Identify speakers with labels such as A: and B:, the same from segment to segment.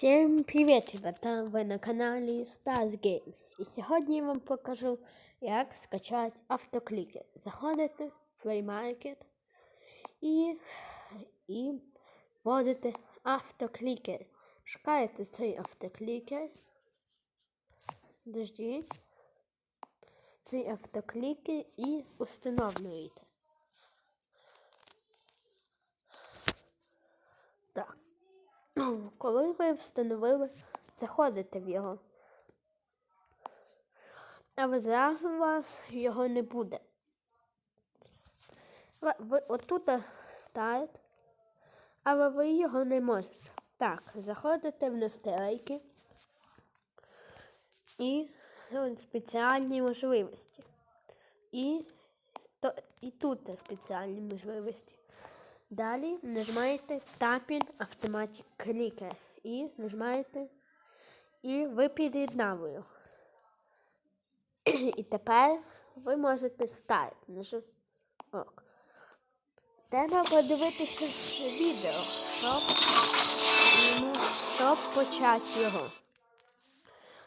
A: Всім привіт, ребята! Ви на каналі Stars Game. І сьогодні я вам покажу, як скачати автоклікер. Заходите в Play Market і, і вводите автоклікер. Шукаєте цей автоклікер. Дождіть. Цей автоклікер і установлюєте. Так. Коли ви встановили, заходите в його. Але зараз у вас його не буде. Ви, ви отут старт, але ви його не можете. Так, заходите в настройки і ну, спеціальні можливості. І, то, і тут спеціальні можливості. Далі нажимаєте Tapping Automatic Clicker і нажимаєте і ви під'єднали. І тепер ви можете старт. Нажи... Ок. Треба подивитися відео, щоб, щоб почати його.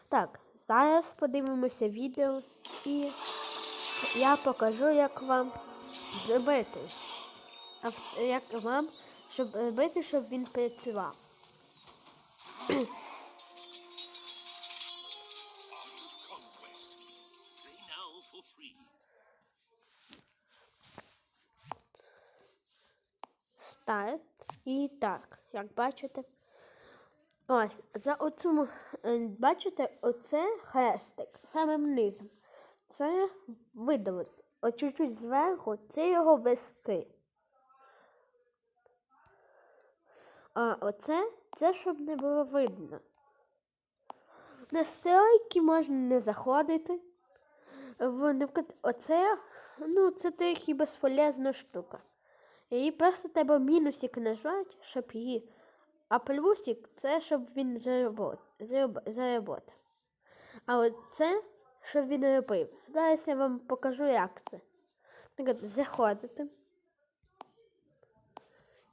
A: Так, зараз подивимося відео і я покажу, як вам зробити як вам, щоб робити, щоб він працював. Старт. І так, як бачите. Ось, за оцю, е, бачите, оце хрестик самим низом. Це видалити. От чуть-чуть зверху це його вести. А оце це щоб не було видно. На стройки можна не заходити. Наприклад, оце, ну, це трохи безполезна штука. Її просто треба мінусик нажати, щоб її. А плюсик це щоб він заработ, заработав. А от це, щоб він робив. Зараз я вам покажу, як це. Наприклад, заходите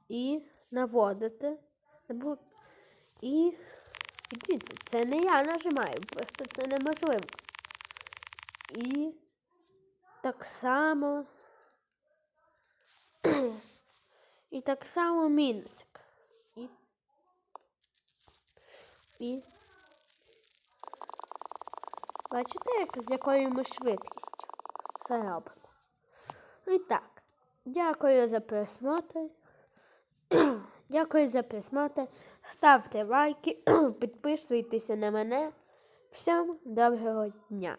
A: і наводите. І, і дивіться, це не я нажимаю, просто це неможливо. І так само. І так само мінусик. І, і бачите, як, з якою ми швидкістю це робимо. І так, дякую за просмотр. Дякую за присмотр. Ставте лайки, підписуйтеся на мене. Всім доброго дня!